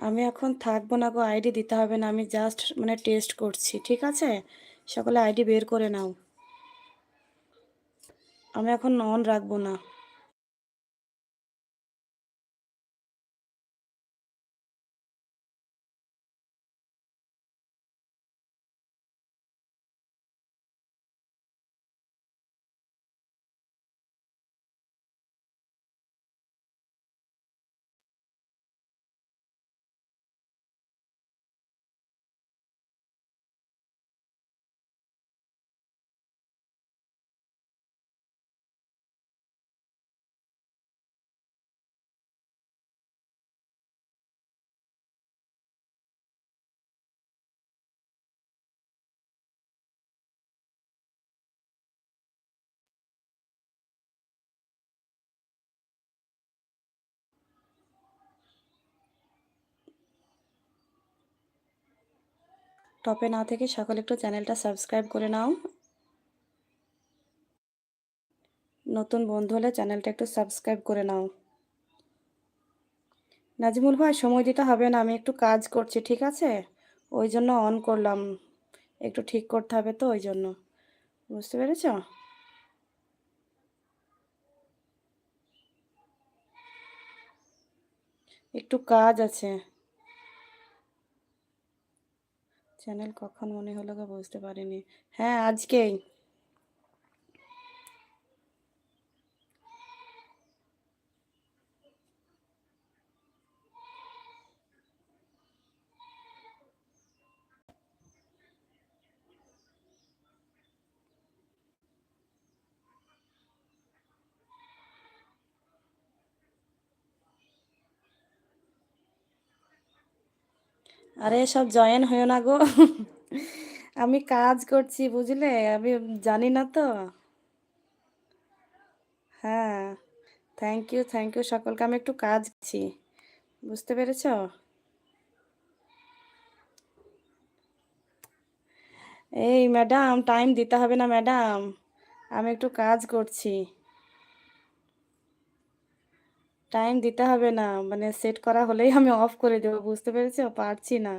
আমি এখন থাকব না গো আইডি দিতে হবে না, আমি জাস্ট মানে টেস্ট করছি, ঠিক আছে? সকলে আইডি বের করে নাও। আমি এখন অন রাখব না। টপে না থেকে সকলে একটু চ্যানেলটা সাবস্ক্রাইব করে নাও। নতুন বন্ধু হলে চ্যানেলটা একটু সাবস্ক্রাইব করে নাও। নাজিমুল ভাই, সময় দিতে হবে না, আমি একটু কাজ করছি, ঠিক আছে? ওই জন্য অন করলাম। একটু ঠিক করতে হবে তো, ওই জন্য। বুঝতে পেরেছ? একটু কাজ আছে। চ্যানেল কখন মনে হলো বুঝতে পারিনি। হ্যাঁ আজকেই। আরে, সব জয়েন হয়েও না গো। আমি কাজ করছি, বুঝলে? আমি জানি না তো। হ্যাঁ থ্যাংক ইউ থ্যাংক ইউ সকলকে। আমি একটু কাজ করছি, বুঝতে পেরেছ? এই ম্যাডাম টাইম দিতে হবে না ম্যাডাম। আমি একটু কাজ করছি। টাইম দিতে হবে না। মানে সেট করা হলেই আমি অফ করে দেবো, বুঝতে পেরেছ? পারছি না।